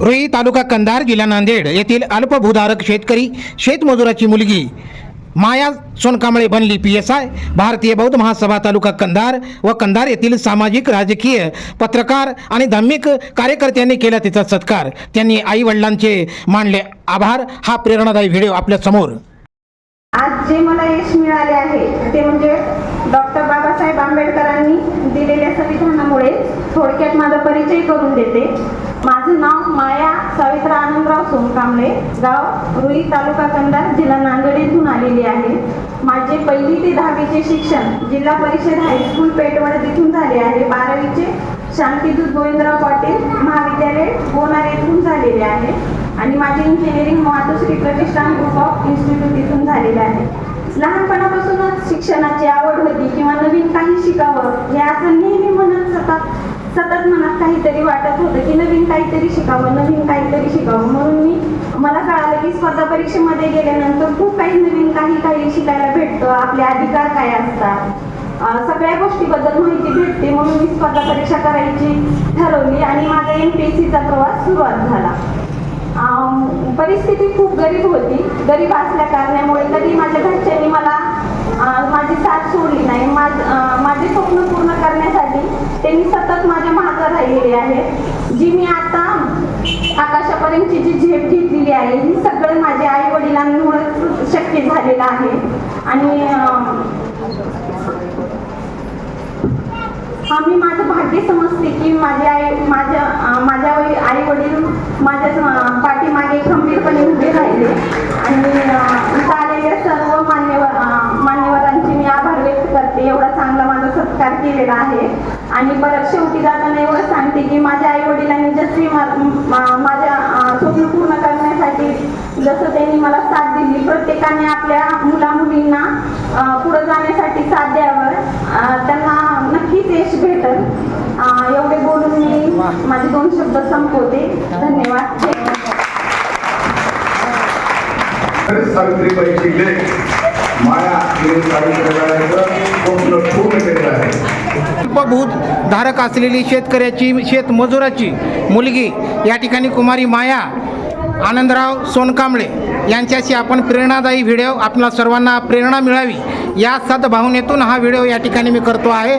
रुई तालुका कंधार जिल्हा नांदेड येथील अल्पभूधारक शेतकरी शेतमजुराची मुलगी माया सोनकांबळे बनली पी एस आय भारतीय बौद्ध महासभा तालुका कंधार व कंधार येथील सामाजिक राजकीय पत्रकार आणि धार्मिक कार्यकर्त्यांनी केला तिचा सत्कार. त्यांनी आई वडिलांचे मानले आभार. हा प्रेरणादायी व्हिडिओ आपल्यासमोर. आज जे मला यश मिळाले आहे ते म्हणजे डॉक्टर बाबासाहेब आंबेडकरांनी दिलेल्या संविधान थोडक्यात माझा परिचय करून देते. माझं नाव माया सावित्रा आनंदराव सोनकांबळे. गाव रुई तालुका कंदार जिल्हा नांदेड येथून आलेली आहे. माझे पहिली ते दहावीचे शिक्षण जिल्हा परिषद हायस्कूल पेटवड तिथून झाले आहे. बारावीचे शांतीदूत गोविंदराव पाटील महाविद्यालय बोनार येथून झालेले आहे. आणि माझे engineering Matoshri Pratishthan group of institute इथून झालेले आहे. लहानपणापासूनच शिक्षणाची आवड होती किंवा नवीन काही शिकावं हे असं नेहमी म्हणत सतत सतत मनात काहीतरी वाटत होतं की नवीन काहीतरी शिकावं नवीन काहीतरी शिकावं. म्हणून मी मला कळालं की स्पर्धा परीक्षेमध्ये गेल्यानंतर खूप काही नवीन काही काही शिकायला भेटतं. आपले अधिकार काय असतात? सगळ्या गोष्टीबद्दल माहिती भेटते. म्हणून मी स्पर्धा परीक्षा करायची ठरवली आणि माझा एम पी एस सीचा प्रवास सुरुवात झाला. परिस्थिती खूप गरीब होती. गरीब असल्या कारणामुळे तरी माझ्या घरच्यांनी मला माझी साथ सोडली नाही. माझ माझे स्वप्न पूर्ण करण्यासाठी त्यांनी सतत माझ्या मागं राहिलेले आहे जी मी आता आकाशापर्यंतची जी झेप घेतलेली आहे ही सगळं माझ्या आई वडिलांमुळे शक्य झालेलं आहे. आणि हा मी माझं भाग्य समजते की माझे आई माझ्या माझ्या आई वडील माझ्या स्वीकार केलेला आहे. आणि परत शेवटी जाताना एवढं सांगते की माझ्या आई वडिलांनी जशी माझ्या स्वप्न पूर्ण करण्यासाठी जसं त्यांनी मला साथ दिली प्रत्येकाने आपल्या मुला मुलींना पुढे जाण्यासाठी साथ द्यावं. त्यांना नक्कीच यश भेटल. एवढे बोलून मी माझे दोन शब्द संपवते. धन्यवाद. सावित्रीबाई शिंदे माया हे स्वप्न पूर्ण केलेलं आहे. अल्पभूत धारक असलेली शेतकऱ्याची शेतमजुराची मुलगी या ठिकाणी कुमारी माया आनंदराव सोनकांबळे यांच्याशी आपण प्रेरणादायी व्हिडिओ आपल्या सर्वांना प्रेरणा मिळावी या सद्भावनेतून हा व्हिडिओ या ठिकाणी मी करतो आहे.